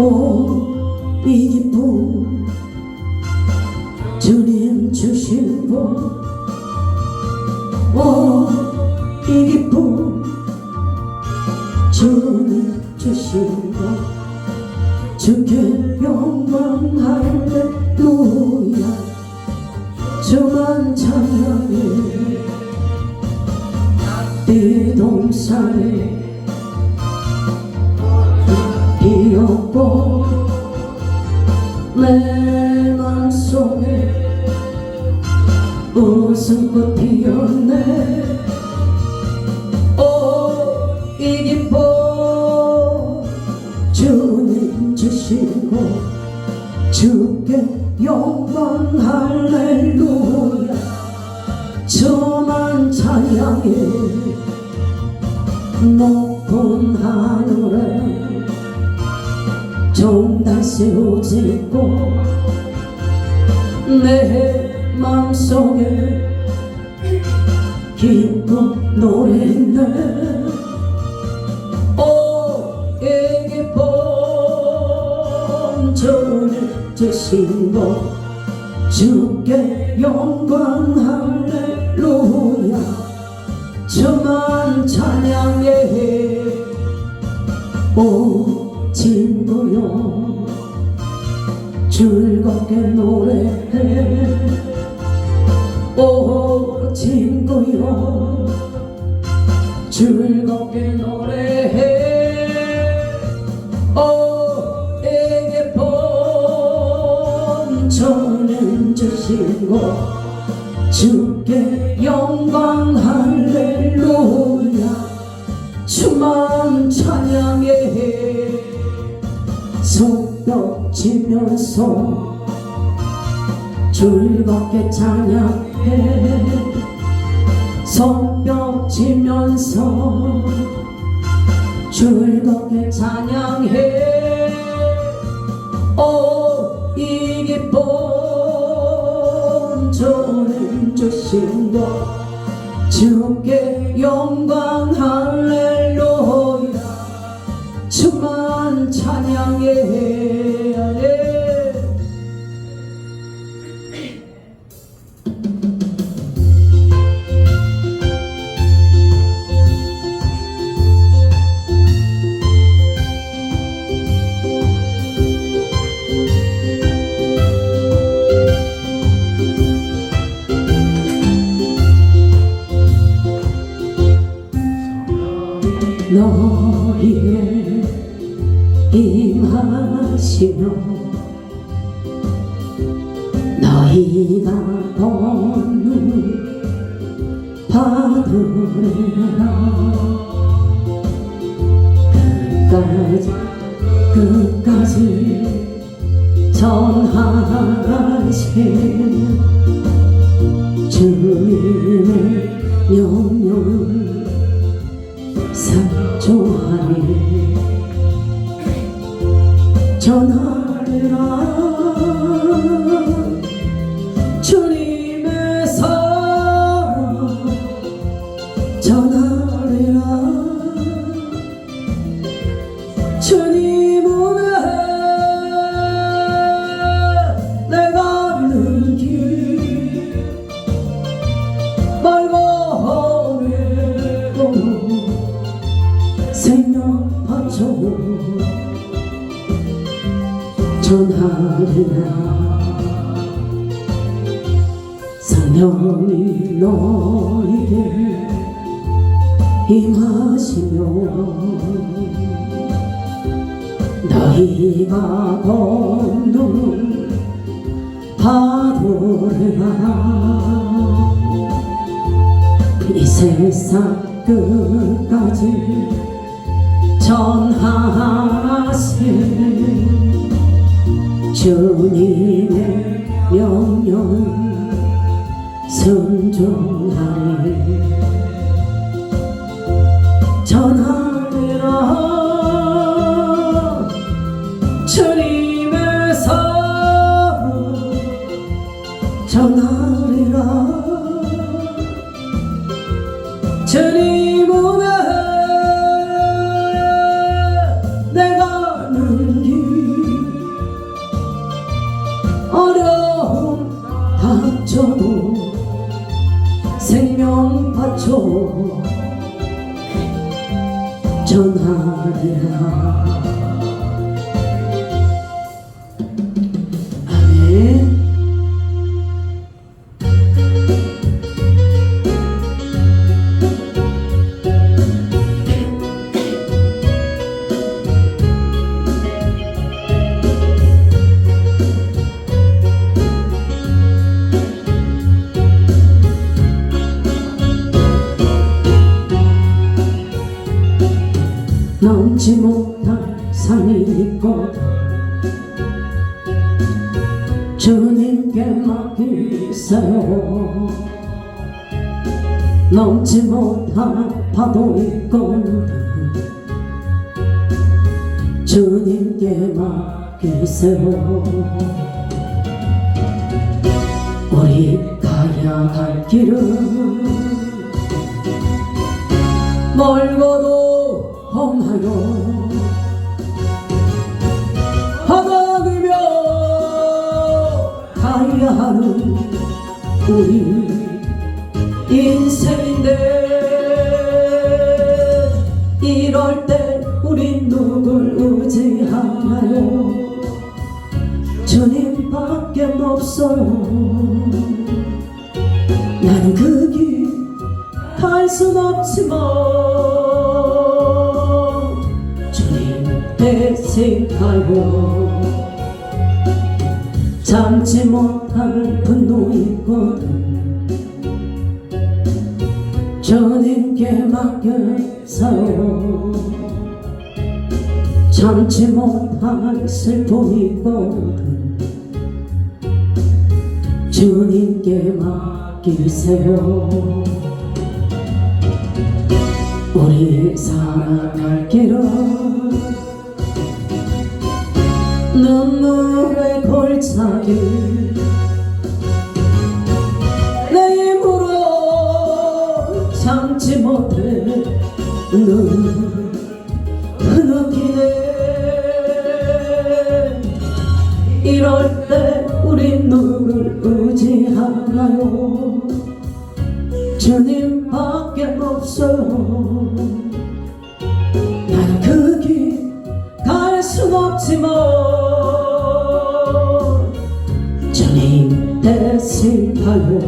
오 이 기쁨 주님 주신 복오이 기쁨 주님 주신 복 주께 영광 할렐루야. 주만 찬양해. 이 동산에 웃음꽃 피었네. 오이 기쁨 주님 주시고 주께 영광 할렐루야. 저만 찬양해 높은 하늘에 정다시 오지고 내 맘속에 기쁜 노래네 오이 기쁨 주를 주시고 주께 영광 할렐루야. 저만 찬양해. 오 친구여. 즐겁게 노래해. 오 친구여 즐겁게 노래해. 오 에게 본 저는 주시고 주께 영광 할렐루야. 주만 찬양해. 손뼉 치면서 즐겁게 찬양해. 손뼉 치면서 즐겁게 찬양해. 오이 기쁨 저는 주신 것. 주께 영광 임하시며 너희가 본눈 받으리라 끝까지 끝까지 전하신 주님의 명령을 산 하리라 성령이 너에게 임하시며 너희가 본눈 받으리라 이 세상 끝까지 전하신 주님의 명령은 순종하리. 전하리라 주님의 사랑. 전하리라 주님 생명 바쳐 전하라. 넘지 못할 산이 있고 주님께 맡기세요. 넘지 못할 파도 있거든 주님께 맡기세요. 우리 가야 할 길은 멀고도 험하여 우리 인생인데 이럴 때 우린 누굴 의지하나요? 주님밖에 없어요. 나는 그 길 갈 순 없지만 주님 대신하여 참지 못할 분노 있거든. 주님께 맡겨서요 참지 못할 슬픔 있거든. 주님께 맡기세요. 우리 살아갈 길은 눈물의 골짜기 내 힘으로 참지 못해 눈물 흐느끼네. 이럴 때 우린 누굴 의지하나요. 주님밖에 없어요 대신하여